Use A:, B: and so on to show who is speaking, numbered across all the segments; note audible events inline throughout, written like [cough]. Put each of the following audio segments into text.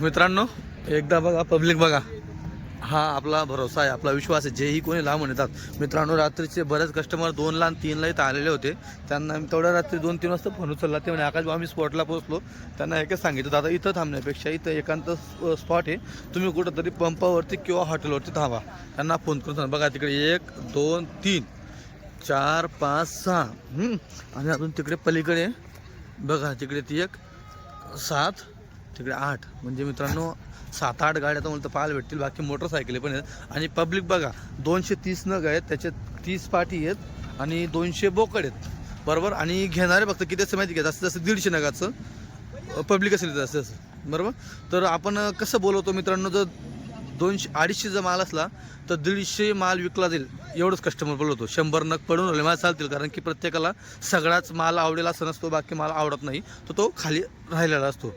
A: मित्रांनो एकदा बघा पब्लिक बघा. हा आपला भरोसा आहे आपला विश्वास आहे. जेही कोणी लांबून येतात. मित्रांनो रात्रीचे बरेच कस्टमर दोनला आणि तीनला इथं आलेले होते. त्यांना मी तेवढ्या रात्री दोन तीन वाजता फोन उचलला. ते म्हणे आकाश आम्ही स्पॉटला पोहोचलो. त्यांना एकच सांगितलं दादा इथं थांबण्यापेक्षा इथं एकांत स्पॉट आहे. तुम्ही कुठंतरी पंपावरती किंवा हॉटेलवरती थांबा. त्यांना फोन करून सांगा बघा तिकडे एक दोन तीन चार पाच सहा. आणि अजून तिकडे पलीकडे बघा तिकडे ती एक सात तिकडे आठ. म्हणजे मित्रांनो सात आठ गाड्या तर पाहायला भेटतील. बाकी मोटरसायकली पण आहेत. आणि पब्लिक बघा दोनशे तीस नग आहेत. त्याच्यात तीस पाठी आहेत आणि दोनशे बोकड आहेत. बरोबर? आणि घेणारे फक्त किती असं माहिती घ्या जास्तीत जास्त दीडशे नगाचं. पब्लिक असेल जास्त जास्त. बरोबर? तर आपण कसं बोलवतो मित्रांनो जर दोनशे अडीचशेचा माल असला तर दीडशे माल विकला जाईल. एवढंच कस्टमर बोलवतो. शंभर नग पडून राहिले माल चालतील. कारण की प्रत्येकाला सगळाच माल आवडेल असं नसतो बाकी माल आवडत नाही. तर तो खाली राहिलेला असतो.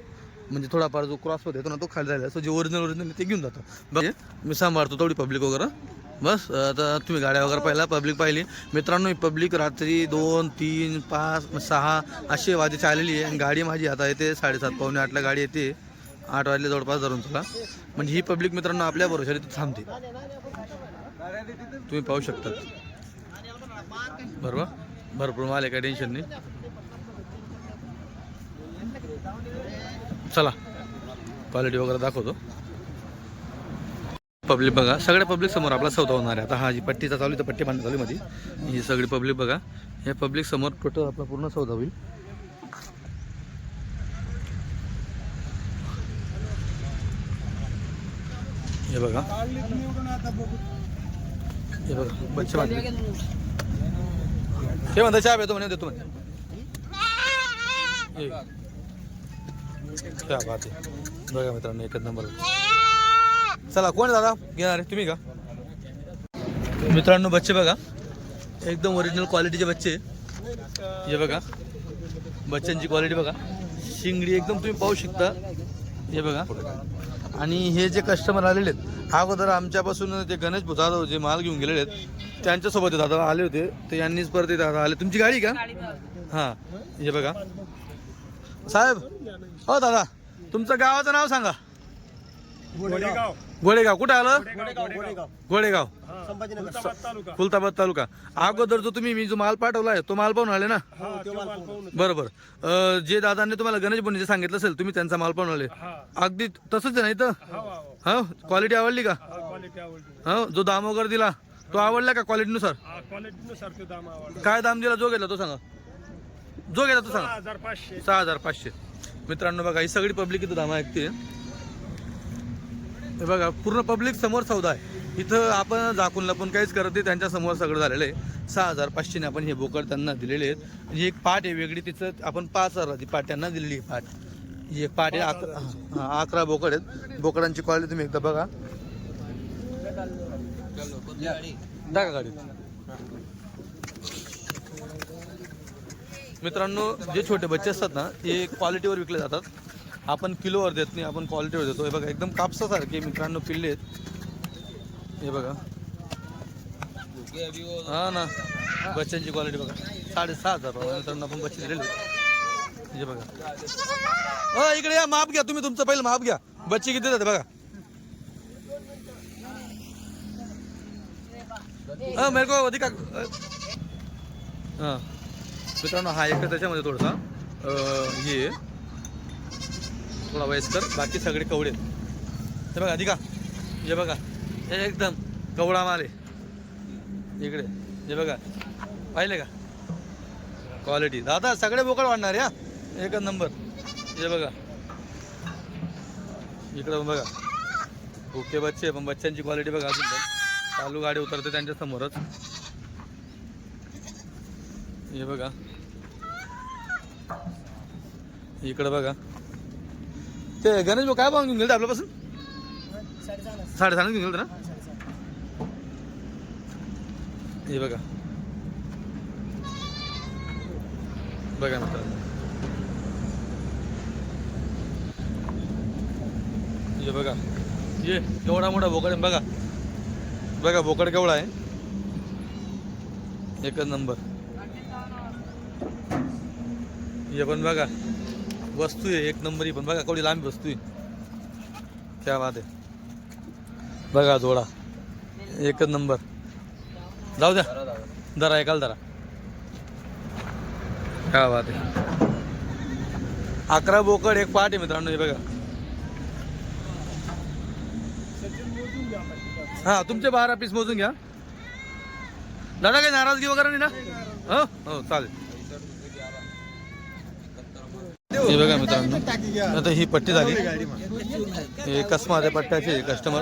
A: म्हणजे थोडाफार जो क्रॉस होत येतो ना तो खाली राहिला सो जे ओरिजिनल ओरिजिनल ते घेऊन जातो. बघ मी सांभाळतो तेवढी पब्लिक वगैरे. बस आता तुम्ही गाड्या वगैरे पाहिला पब्लिक पाहिली. मित्रांनो ही पब्लिक रात्री दोन तीन पाच सहा अशी वाजेची आलेली आहे. आणि गाडी माझी आता येते साडेसात पावणे आठला गाडी येते. आठ वाजले जवळपास धरून चला. म्हणजे ही पब्लिक मित्रांनो आपल्या भरोशाने तिथे थांबते. तुम्ही पाहू शकता. बरोबर? भरपूर मला काय टेन्शन नाही. चला. क्वालिटी वगैरे दाखवतो. पब्लिक बघा. सगळ्या पब्लिक समोर आपला सौदा होणार आहे. आता हा जी पट्टीचा चालू आहे तर पट्टी बांधणं चालू आहे मध्ये ही सगळी पब्लिक बघा. या पब्लिक समोर टोटल आपला पूर्ण सौदा होईल. हे बघा. हे बघा. बच्चे बांधले. हे म्हणता चहा येतो म्हणे देतो म्हणे. क्या बात आहे बघा मित्रांनो एकच नंबर चला कोण दादा? घेणार आहे. तुम्ही का? मित्रांनो बच्चे बघा. एकदम ओरिजिनल क्वालिटीचे बच्चे हे बघा. बच्चांची क्वालिटी बघा. शिंगडी एकदम तुम्ही पाहू शकता. हे बघा. आणि हे जे कस्टमर आलेले आहेत अगोदर आमच्यापासून ते गणेश जाधव जे माल घेऊन गेलेले आहेत त्यांच्यासोबत दादा आले होते. ते यांनीच परत दादा आले. तुमची गाडी का? हां. हे बघा. साहेब हो दादा तुमचं गावाचं नाव सांगा.
B: गोडेगाव.
A: कुठं आलं?
B: गोडेगाव संभाजीनगर तालुका.
A: खुलताबाद तालुका. अगोदर जो तुम्ही मी जो माल पाठवलाय तो माल पाहून आले ना? बरोबर. जे दादांनी तुम्हाला गणेश बोनीचे सांगितलं असेल तुम्ही त्यांचा माल पाहून आले. अगदी तसंच आहे ना इथं?
B: हा वा.
A: हा. क्वालिटी आवडली का?
B: हा क्वालिटी
A: जो दाम वगैरे दिला तो आवडला का क्वालिटीनुसार काय दाम दिला जो गेला तो सांगा. जो गेला तो
B: सहा
A: सांगा.
B: हजार पाचशे.
A: सहा हजार पाचशे. मित्रांनो बघा ही सगळी पब्लिक इथं दामा ऐकते हे बघा पूर्ण पब्लिक समोर सौदा आहे. इथं आपण झाकून लपून काहीच करत नाही त्यांच्यासमोर सगळं झालेलं आहे. सहा हजार पाचशेने आपण हे बोकड त्यांना दिलेले आहेत. ही एक पाट आहे वेगळी तिचं आपण पाच हजार ती पाट त्यांना दिलेली आहे पाट. ही एक पाट आहे अकरा हा, अकरा बोकड आहेत. बोकडांची क्वालिटी तुम्ही एकदा बघा. टाका गाडी मित्रांनो जे छोटे बच्चे असतात ना ते क्वालिटीवर विकले जातात. आपण किलोवर देत नाही आपण क्वालिटीवर देतो. हे बघा एकदम कापसासारखे मित्रांनो पिल्ले आहेत. हे बघा. हा ना. बच्चांची क्वालिटी बघा. साडेसहा हजार मित्रांनो आपण बच्चे दिलेले हे बघा. हो इकडे या माप घ्या तुम्ही तुमचं पहिलं माप घ्या. बच्चे किती जाते बघा. हा मेरे को अधिक हां. मित्रांनो हा एक त्याच्यामध्ये थोडासा हे. थोडा वयस्कर बाकी सगळे कवडे. हे बघा अधिका हे बघा. हे एकदम कवडा माले इकडे. हे बघा. पाहिले का? क्वालिटी दादा सगळे बोकड वाढणार या एकच नंबर हे बघा. इकडं बघा. भुके बच्चे पण बच्चांची क्वालिटी बघा अजून पण. चालू गाडी उतरते त्यांच्या समोरच. हे बघा. इकडं बघा. ते गणेश भाऊ काय पाहून घेऊन गेलं आपल्यापासून? साडेसहा घेऊन गेलं ना? हे बघा. बघा मित्रांनो. हे बघा. ये एवढा मोठा बोकड आहे बघा. बघा बोकड केवढा आहे. एकच नंबर. हे पण बघा. वस्तू आहे एक नंबर ही पण. बघा कवडी लांब वस्तू आहे. त्या बात आहे बघा जोडा. एकच नंबर. जाऊ द्या. दरा एकाल दरा काय बात आहे. अकरा बोकड एक पाठ आहे मित्रांनो हे बघा. हा तुमचे बारा पीस मोजून घ्या. दादा काही नाराजगी वगैरे नाही ना? हो हो चालेल. हे बघा मित्रांनो. आता ही पट्टी झाली. हे कसमा त्या पट्ट्याचे कस्टमर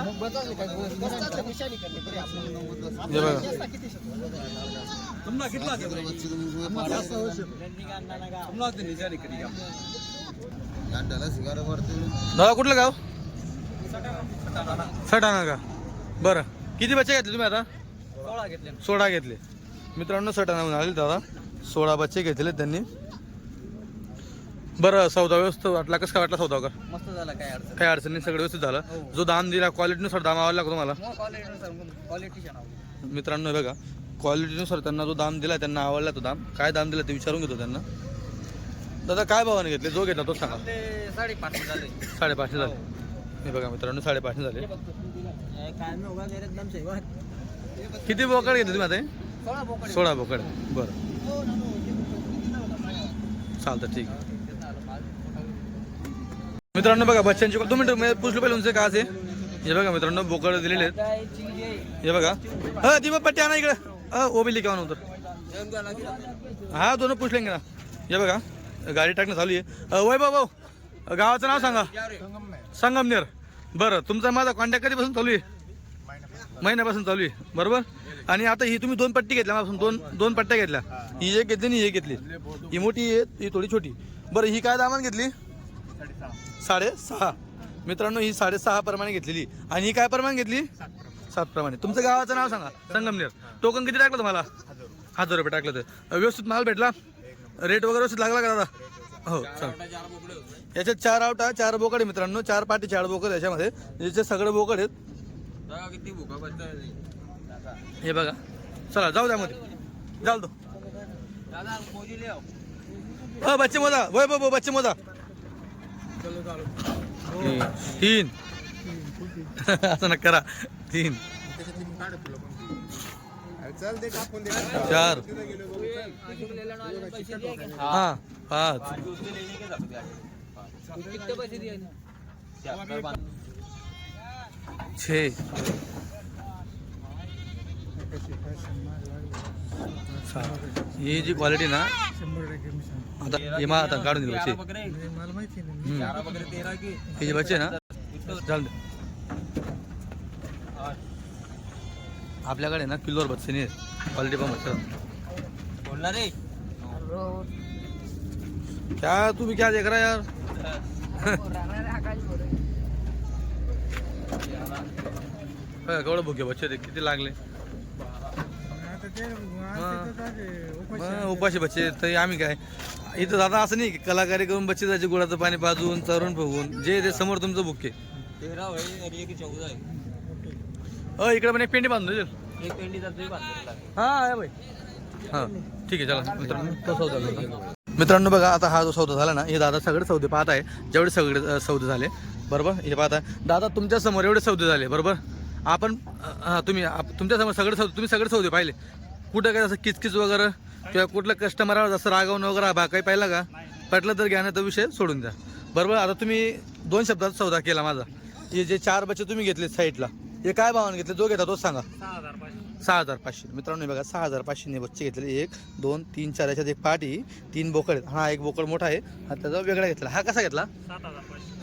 A: हे बघा. दादा कुठलं गाव? सटाणा का? बरं. किती बच्चे घेतले तुम्ही आता?
C: सोळा घेतले.
A: सोळा घेतले. मित्रांनो सटाणाहून आले दादा. सोळा बच्चे घेतले त्यांनी. बरं सौदा व्यवस्थित वाटला कसं काय वाटला सौदा का
C: मस्त झाला काय अडचण
A: काही अडचण नाही सगळं व्यवस्थित झालं जो दाम दिला क्वालिटीनुसार दाम
C: क्वालिटी छान आवडली.
A: मित्रांनो हे बघा क्वालिटीनुसार त्यांना जो दाम दिला त्यांना आवडला तो दाम काय दाम दिला ते विचारून घेतो त्यांना दादा काय भावाने घेतले जो घेतला तो सांगा
C: साडेपाचशे झाले
A: साडेपाचशे झाले हे बघा मित्रांनो साडेपाचशे झाले
C: काय मी उगा गेले एकदम शेवट
A: किती बोकड घेतले तुम्ही आता हे?
C: सोळा बोकड
A: सोळा बोकड बरं चालतं ठीक आहे मित्रांनो बघा बच्चांची दोन मिनिटं पुसलो पहिले उंच का हे बघा मित्रांनो बोकड दिलेले आहेत. हे बघा. हा ती पट्टी आणा इकडे. हा ओबी लिखा नंतर हा दोन पुसले ना. हे बघा गाडी टाकणं चालू आहे. वय भाऊ गावाचं नाव सांगा. संगमनेर. बरं तुमचा माझा कॉन्टॅक्ट कधीपासून चालू आहे? महिन्यापासून चालू आहे. बरोबर? आणि आता ही तुम्ही दोन पट्टी घेतल्या माझ्यापासून दोन दोन पट्ट्या घेतल्या. ही एक घेतली आणि ही घेतली. ही मोठी आहे ही थोडी छोटी. बरं ही काय दामान घेतली? साडेसहा. मित्रांनो ही साडेसहा प्रमाणे घेतलेली. आणि ही काय प्रमाणे घेतली? सात प्रमाणे तुमचं गावाचं नाव सांगा. संगमनेर टोकन किती टाकलं तुम्हाला? हजार रुपये टाकलं तर व्यवस्थित माल भेटला? रेट वगैरे व्यवस्थित लागला का दादा? हो चालेल याच्यात चार आवटा चार बोकड आहे मित्रांनो. चार पाटी चार बोकड याच्यामध्ये. याचे सगळे बोकड आहेत. हे बघा. चला जाऊ द्या मध्ये. जाल तो हो बच्चे मोजा. वय बाबा बच्चे मोजा. तीन. असं नका करा. तीन. चार. हा पाच. छे. ही जी क्वालिटी ना आता हे आता काढून दिली. हे जे बच्चे ना चाल दे. आपल्याकडे ना किलोवर बच्चे नाही क्वालिटी पण बच्चे
C: बोलना रे.
A: क्या तू भी क्या देख रहा यार? [laughs] केवढं भुके बच्चे ते किती लागले. मग उपाशी बच्चे तरी आम्ही काय? इथं दादा असं नाही की कलाकारी करून बच्चे जायचे गुळाचं पाणी पाजून चरून फुगून जे ते समोर तुमचं बुके
C: आहे.
A: अ इकडे पण एक पेंडी बांधून. हा भाई हा ठीक आहे चला. मित्रांनो सौदा. मित्रांनो बघा आता हा जो सौदा झाला ना हे दादा सगळे सौदे पाहत आहे. जेवढे सगळे सौदे झाले बरोबर? हे पाहत आहे. दादा तुमच्यासमोर एवढे सौदे झाले बरोबर? आपण हा तुम्ही आप- तुमच्यासमोर सगळे सौदे तुम्ही सगळे सौदे पाहिले. कुठं काय असं किचकिच वगैरे? किंवा कुठलं कस्टमरवर जसं रागवणं वगैरे बा काही पाहिला का? पटलं तर घ्या तर विषय सोडून द्या. बरोबर? आता तुम्ही दोन शब्दात सौदा केला माझा. हे जे चार बच्चे तुम्ही घेतले साईडला हे काय भावाने घेतले? जो घेता तोच सांगा. सहा हजार पाचशे. मित्रांनो बघा सहा हजार पाचशेने बच्चे घेतले एक दोन तीन चार याच्यात एक पाटी तीन बोकड हा एक बोकड मोठा आहे. हा त्याचा वेगळा घेतला. हा कसा घेतला?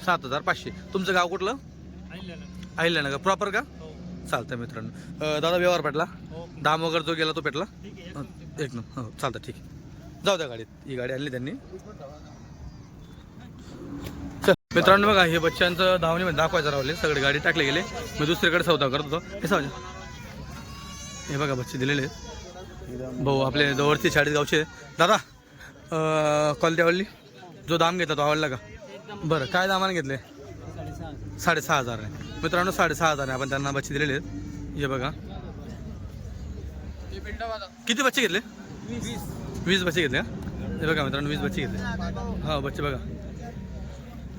A: सात हजार पाचशे. तुमचं गाव कुठलं? अहिल्यानगर. प्रॉपर का? चालतं मित्रांनो. दादा व्यवहार पेटला? दाम वगैरे जो गेला तो पेटला? एक नंबर हो चालतं ठीक आहे. जाऊ द्या गाडीत. ही गाडी आणली त्यांनी. चल मित्रांनो बघा हे बच्चांचं धावणीमध्ये दाखवायचं राहिले सगळे गाडी टाकले गेले. मी दुसरीकडे सौदा करत होतो. हे समजा हे बघा बच्चे दिलेले आहेत. भाऊ आपले जवळचे चाळीस गावचे दादा क्वालिटी आवडली जो दाम घेतला तो आवडला का? बरं काय दामाने घेतले? साडेसहा हजार आहे. मित्रांनो साडेसहा हजार आहे. आपण त्यांना बच्चे दिलेले आहेत. हे बघा. किती बच्चे घेतले? वीस बच्चे घेतले हे? बघा मित्रांनो वीस बच्चे घेतले. हा बच्चे बघा.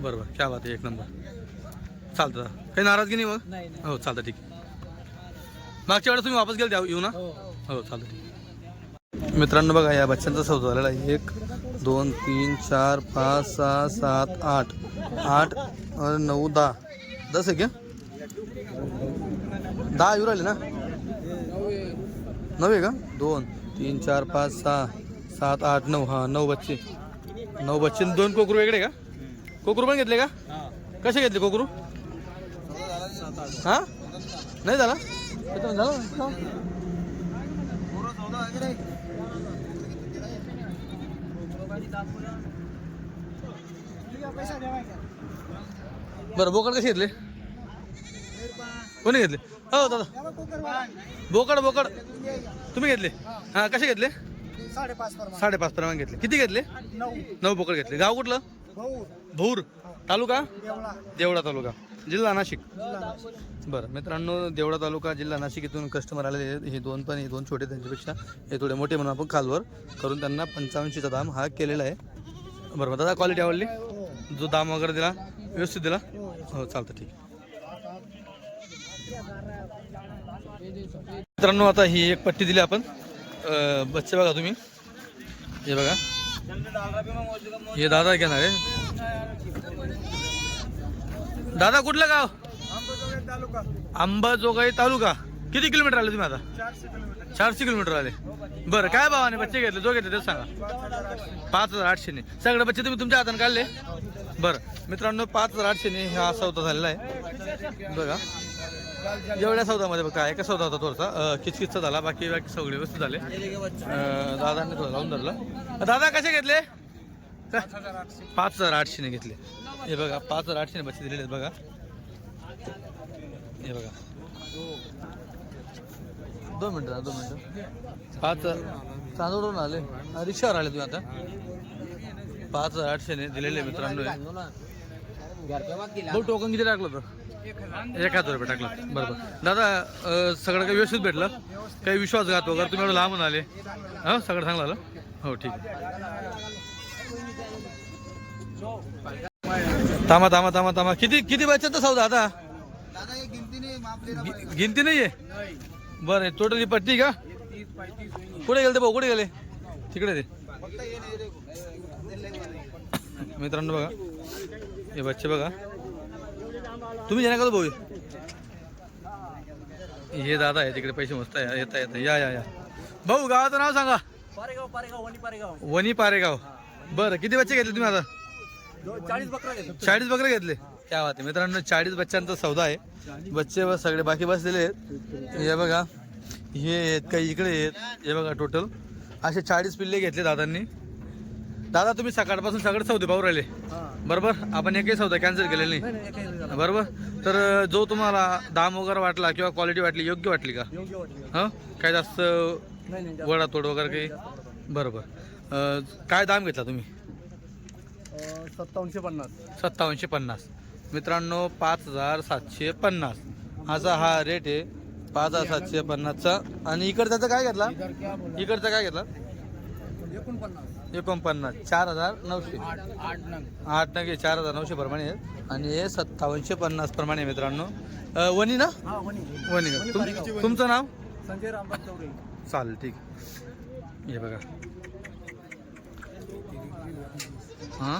A: बरोबर क्या बात आहे एक नंबर. चालतं काही नाराजगी नाही मग? हो चालतं ठीक. मागच्या वेळेस तुम्ही वापस गेले त्या येऊ ना?
C: हो.
A: हो चालतं ठीक. मित्रांनो बघा या बच्चांचा सौदा झालेला आहे. एक दोन तीन चार पाच सहा सात आठ. आठ नऊ दहा. दस आहे का दहा येऊ राहिले ना? नऊ आहे का? दोन तीन चार पाच सहा सात आठ नऊ. हां नऊ बच्चे. नऊ बच्चे दोन कोकरू वेगळे का? कोकरू पण घेतले का? कसे घेतले कोकरू? हा? नाही झाला झाला? बरं बोकड कसे घेतले? कोणी घेतले? हो दादा. बोकड बोकड. तुम्ही घेतले? हा कसे घेतले?
C: साडेपाच प्रमाण.
A: साडेपाच प्रमाण घेतले. किती घेतले?
C: नऊ.
A: बोकड घेतले. गाव कुठलं? भूर तालुका?
C: देवळा.
A: तालुका. जिल्हा नाशिक. बरं मित्रांनो देवळा तालुका जिल्हा नाशिक इथून कस्टमर आलेले हे दोन पण हे दोन छोटे त्यांच्यापेक्षा हे थोडे मोठे म्हणून आपण खालवर करून त्यांना पंचावन्नशेचा दाम हा केलेला आहे. बरं दादा क्वालिटी आवडली? जो दाम वगैरे दिला व्यवस्थित दिला? हो चालतं ठीक. मित्रांनो आता ही एक पट्टी दिली आपण. बच्चे बघा तुम्ही. हे बघा. हे दादा घेणार आहे. दादा कुठलं गाव?
C: आंबाजोगाई
A: अंबाजोगाई तालुका. किती किलोमीटर आले तुम्ही आता?
C: चारशे किलोमीटर
A: आले. बरं काय भावाने बच्चे घेतले? जो घेतले ते सांगा. पाच हजार आठशेने सगळे बच्चे तुम्ही तुमच्या हाताने काढले? बरं. मित्रांनो पाच हजार आठशेने हा होता झालेला आहे. बघा. एवढ्या सौदामध्ये बघा एका सौदा होता थोडासा. किचकिचचा झाला. बाकी बाकी सगळे व्यवस्थित झाले. दादाने थोडं लावून धरलं. दादा कसे घेतले? पाच हजार आठशेने घेतले. हे बघा पाच हजार आठशेने बच्चे दिलेले आहेत बघा. हे बघा. दोन मिनटं दोन मिनटं. पाच चांदोडून आले. रिक्षावर आले तुम्ही आता. पाच हजार आठशेने दिलेले मित्रांनो भाऊ टोकन किती टाकलं होतं? एक हजार रुपये टाकला. बरोबर. दादा सगळं काही व्यवस्थित भेटलं? काही विश्वासघात वगैरे? तुम्ही एवढं लांबून आले. हां सगळं चांगलं आलं? हो ठीक थांबा थांबा थांबा थांबा. किती किती बचत सौदा आता?
C: दादा एक गिनतीने
A: गि- गिनती नाहीये बरं टोटली पट्टी का? कुठे गेले ते भाऊ? कुठे गेले? तिकडे ते
C: फक्त हे नाही रे
A: मित्रांनो बघा. हे बच्चे बघा. तुम्ही येणार का तो भाऊ. हे दादा आहे तिकडे पैसे मस्त आहे येता येता. या या या. भाऊ गावाचं नाव सांगा.
C: पारेगाव पारेगाव वणी पारेगाव.
A: वनी पारेगाव. बरं किती बच्चे घेतले तुम्ही आता?
C: चाळीस बकरा
A: चाळीस बकरे घेतले. क्या बात आहे. मित्रांनो चाळीस बच्चांचा सौदा आहे. बच्चे बस सगळे बाकी बसलेले आहेत. हे बघा हे आहेत काही इकडे आहेत. हे बघा टोटल असे चाळीस पिल्ले घेतले दादांनी. दादा तुम्ही सकाळपासून सगळे सौदे पाहू राहिले. बरोबर? आपण एकही सौदा कॅन्सल केलेला नाही. बरोबर? तर जो तुम्हाला दाम वगैरे वाटला किंवा क्वालिटी वाटली योग्य वाटली का? हां? काय जास्त वडा तोड वगैरे काही? बरोबर. काय दाम घेतला तुम्ही?
C: सत्तावनशे पन्नास.
A: सत्तावनशे पन्नास. मित्रांनो पाच हजार सातशे पन्नास. असा हा रेट आहे पाच हजार सातशे पन्नासचा. आणि इकडचा काय घेतला? इकडचा काय घेतला?
C: एकोणपन्नास.
A: एकोणपन्नास चार हजार नऊशे.
C: आठ नग.
A: आठ नगे चार हजार नऊशे प्रमाणे आहेत. आणि हे सत्तावनशे पन्नास प्रमाणे मित्रांनो. अं, वनी ना?
C: हा वणी
A: वनी का? तुम- तुमचं नाव?
C: संजय रामदास चौरे.
A: चालेल ठीक. हे बघा. हां?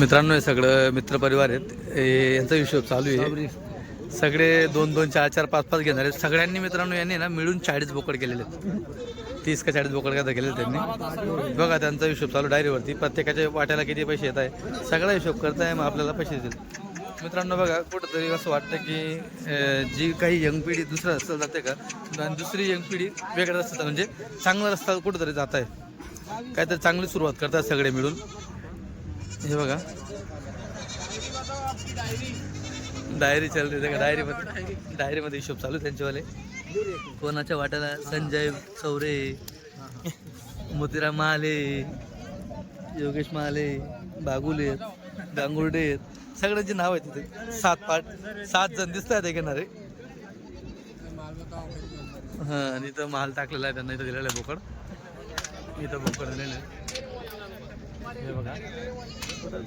A: मित्रांनो हे सगळं मित्रपरिवार आहेत. हे यांचा हिशोब चालू आहे. सगळे दोन दोन चार चार पाच पाच घेणारे सगळ्यांनी मित्रांनो यांनी ना मिळून चाळीस बोकड केलेले आहेत. तीस का चाळीस बोकड काय केलेले त्यांनी. बघा त्यांचा हिशोब चालू डायरीवरती. प्रत्येकाच्या वाट्याला किती पैसे येत आहे सगळा हिशोब करताय मग आपल्याला पैसे देतील. मित्रांनो बघा कुठंतरी असं वाटतं की जी काही यंग पिढी दुसऱ्या रस्त्याला जाते का आणि दुसरी यंग पिढी वेगळ्या रस्त्यात म्हणजे चांगला रस्ता कुठंतरी जात आहे. काहीतरी चांगली सुरुवात करतात सगळे मिळून. हे बघा. डायरी चालते त्या डायरीमध्ये डायरीमध्ये हिशोब चालू आहे त्यांच्यावाले कोणाच्या वाट्याला संजय चौरे मोतीराम महाले योगेश महाले बागुले गांगुर्डे सगळ्यांची नाव आहेत तिथे. सात पाठ सात जण दिसत आहेत घेणारे हां आणि इथं माल टाकलेला आहे त्यांना इथं दिलेला आहे बोकड. इथं बोकड दिलेलं आहे. हे बघा.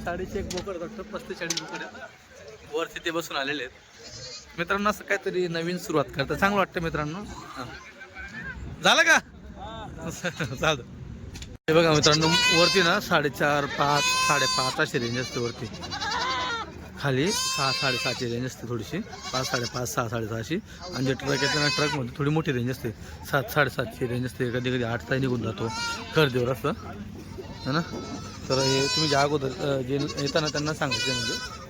A: साडेशे एक बोकड डॉक्टर पस्तीस चाळीस बोकड आहे वरती ते बसून आलेले आहेत. मित्रांनो असं काहीतरी नवीन सुरुवात करता. चांगलं वाटतं मित्रांनो. हां. झालं का? [laughs] चालतं हे बघा मित्रांनो वरती ना साडेचार पाच साडेपाच अशी रेंज असते वरती. खाली सहा साडेसहाची रेंज असते थोडीशी. पाच साडेपाच सहा साडेसहाशी आणि जे ट्रक येते ना ट्रकमध्ये थोडी मोठी रेंज असते. सात साडेसातची रेंज असते. कधी कधी आठ ताई निघून जातो. खरेदीवर असतं है ना? तर हे तुम्ही ज्या अगोदर जे येताना त्यांना सांगायचं म्हणजे.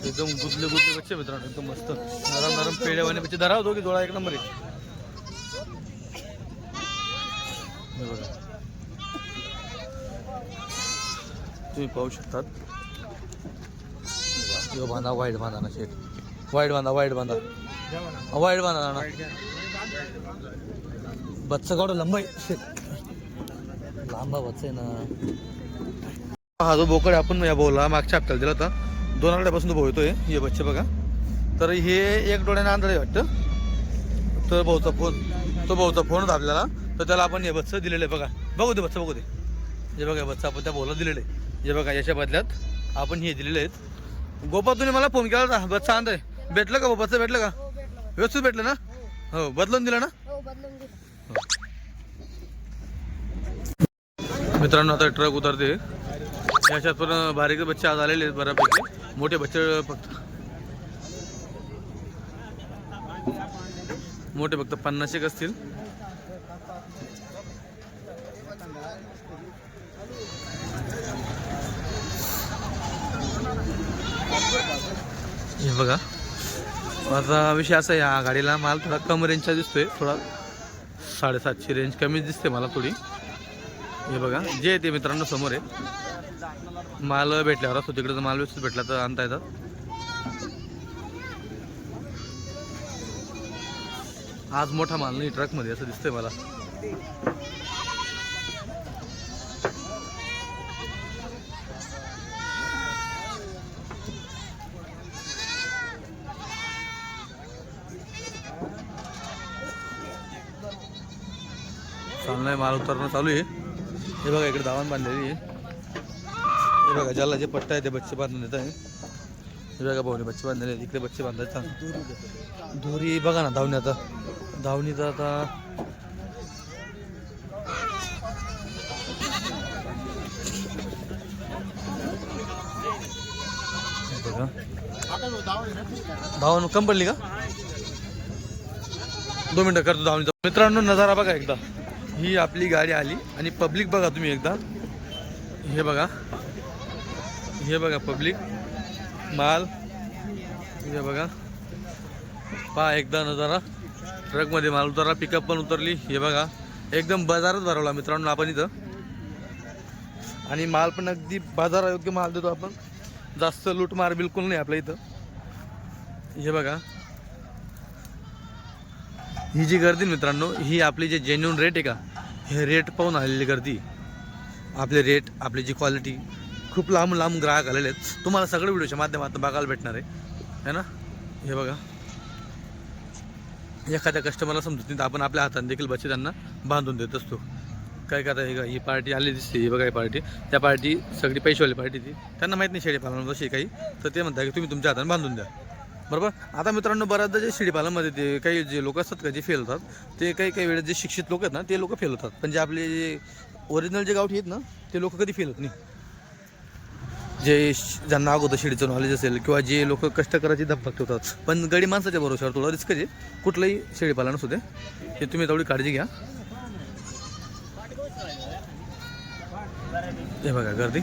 A: एकदम गुदले गुदले बच्चे मित्रांनो एकदम मस्त. नरम नरम पेड्यावाने बच्चे. धराव हो दोघी डोळा एक नंबर आहे. बघा. तुम्ही पाहू शकतात. यो बांधा वाईट बांधा ना शेट वाईट बांधा वाईट बांधा. वाईट बांधा ना. बच्चा काढू लंबा शेट लांबा बच्चा आहे ना. हा जो बोकड आपण या बोला मागच्या हप्त्याला दिला होता. दोन आठवड्यापासून तो भाऊ येतोय हे बच्चे बघा. तर हे एक डोळ्याने आंधळे वाटतं तर भाऊचा फोन तो भाऊचा फोन होता आपल्याला. तर त्याला आपण हे बच्चं दिलेलं आहे बघा. बघू दे बच्चं बघू दे. हे बघा बच्चं आपण त्या भाऊला दिलेलं आहे. हे बघा याच्या बदल्यात आपण हे दिलेले आहेत. गोपा तुम्ही मला फोन केला होता? बच्चा आंधळे. भेटलं का बच्चं भेटलं का? व्यवस्थित भेटलं ना? हो बदलून दिलं ना?
D: हो.
A: मित्रांनो आता ट्रक उतरते. याच्यात पण बारीक बच्चे आज आलेले आहेत बऱ्यापैकी. मोठे बच्चे फक्त. मोठे फक्त पन्नास एक असतील. हे बघा. आता विषय असा आहे या गाडीला माल थोडा कम रेंजचा दिसतोय. थोडा साडेसातशे रेंज कमीच दिसते मला थोडी. हे बघा जे ते मित्रांनो समोर आहे. माल भेटल्यावर असतो तिकडचा माल व्यवस्थित भेटला तर आणता येतात. आज मोठा माल नाही ट्रकमध्ये असं दिसतंय मला. चाललंय माल उतरणं चालू आहे. हे बघा इकडे दावण बांधलेली आहे. हे बघा ज्याला जे पट्टा आहे ते बच्चे बांधून देत आहे हे बघा भाऊने बच्चे बांधले इकडे बच्चे बांधायचे दोरी बघा ना धावणी आता धावणीचा आता धावण कम पडली का? दोन मिनटं करतो धावणीचा. मित्रांनो नजारा बघा एकदा. ही आपली गाडी आली आणि पब्लिक बघा तुम्ही एकदा. हे बघा. हे बघा पब्लिक. माल. हे बघा. पहा एकदा नजारा ट्रकमध्ये माल उतरला पिकअप पण उतरली. हे बघा. एकदम बाजारच भरवला मित्रांनो आपण इथं. आणि माल पण अगदी बाजारायोग्य माल देतो आपण. जास्त लूटमार बिलकुल नाही आपल्या इथं. हे बघा. ही जी गर्दी मित्रांनो ही आपली जे जेन्युन रेट आहे का हे रेट पाहून आलेली गर्दी. आपले रेट आपली जी क्वालिटी खूप लांब लांब ग्राहक आलेले आहेत. तुम्हाला सगळं व्हिडिओच्या माध्यमातून बघायला भेटणार आहे. है ना? हे बघा. एखाद्या कस्टमरला समजत नाही तर आपण आपल्या हाताने देखील बच्चे त्यांना बांधून देत असतो. काय करता हे का? ही पार्टी आली दिसते. ही बघा ही पार्टी त्या पार्टी सगळी पैसेवाली पार्टी ती. त्यांना माहीत नाही शेळीपालन कशी काही. तर ते म्हणतात की तुम्ही तुमच्या हाताने बांधून द्या. बरोबर? आता मित्रांनो बऱ्याचदा जे शेळीपालनमध्ये ते काही जे लोक असतात का जे फेल होतात ते काही काही वेळेस जे शिक्षित लोक आहेत ना ते लोक फेल होतात पण जे आपले जे ओरिजिनल जे गावठी आहेत ना ते लोक कधी फेल होत नाही. जे श- ज्यांना अगोदर शिडीचं नॉलेज असेल किंवा जे लोक कष्ट करायची धप्पक ठेवतात पण गडी माणसाच्या भरोशावर थोडं रिस्क आहे. कुठलंही शेळीपालन असू दे. हे तुम्ही तेवढी काळजी घ्या. हे बघा गर्दी.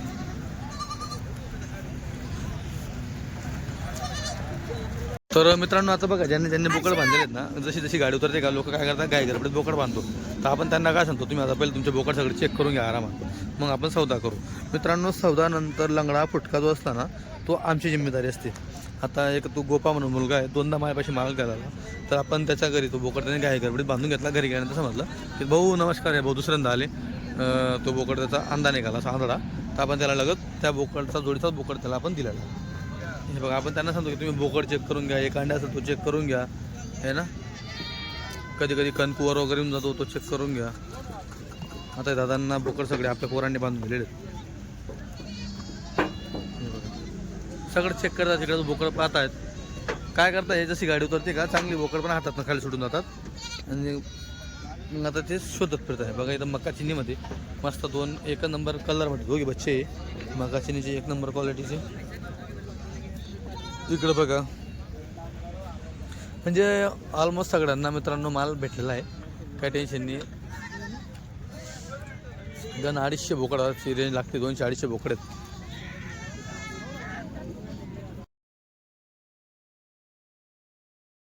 A: तर मित्रांनो आता बघा ज्यांनी ज्यांनी बोकड बांधलेले आहेत ना जशी जशी गाडी उतरते का लोक काय करतात? गाय गडबडीत बोकड बांधतो. तर आपण त्यांना काय सांगतो? तुम्ही आता पहिले तुमचे बोकड सगळे चेक करून घ्या आरामात. मग आपण सौदा करू. मित्रांनो सौदा नंतर लंगडा फुटका जो असला ना तो आमची जिम्मेदारी असते. आता एक तो गोपा म्हणून मुलगा आहे दोनदा माझ्यापाशी माल घ्यायला तर आपण त्याच्या घरी तो बोकड त्याने गाय गडबडीत बांधून घेतला. घरी गेल्यानंतर समजलं की भाऊ नमस्कार आहे. भाऊ दुसऱ्यांदा आले. तो बोकड त्याचा अंदा निघाला असा आंधळा. तर आपण त्याला लगत त्या बोकडचा जोडीचाच बोकड त्याला आपण दिलेला हे बघा आपण त्यांना सांगतो की तुम्ही बोकड चेक करून घ्या एक अंडा असेल तो चेक करून घ्या. है ना? कधी कधी कणकुवर वगैरे येऊन जातो तो चेक करून घ्या. आता हे दादांना बोकड सगळे आपल्या पोरांनी बांधून दिलेले आहेत. सगळं चेक करतात तिकडे बोकड आहेत काय करताय जशी गाडी उतरते का चांगली बोकड पण हातात खाली सुटून जातात. आणि मग आता ते शोधत फिरत आहे बघा इथं मका चिनीमध्ये मस्त दोन एक नंबर कलर कलरमध्ये दोघे बच्चे आहे. मका चिनीचे एक नंबर क्वालिटीचे इकडं बघा. म्हणजे ऑलमोस्ट सगळ्यांना मित्रांनो माल भेटलेला आहे. काय टेन्शन नाही गण अडीचशे बोकडाची रेंज लागते दोनशे अडीचशे बोकड आहेत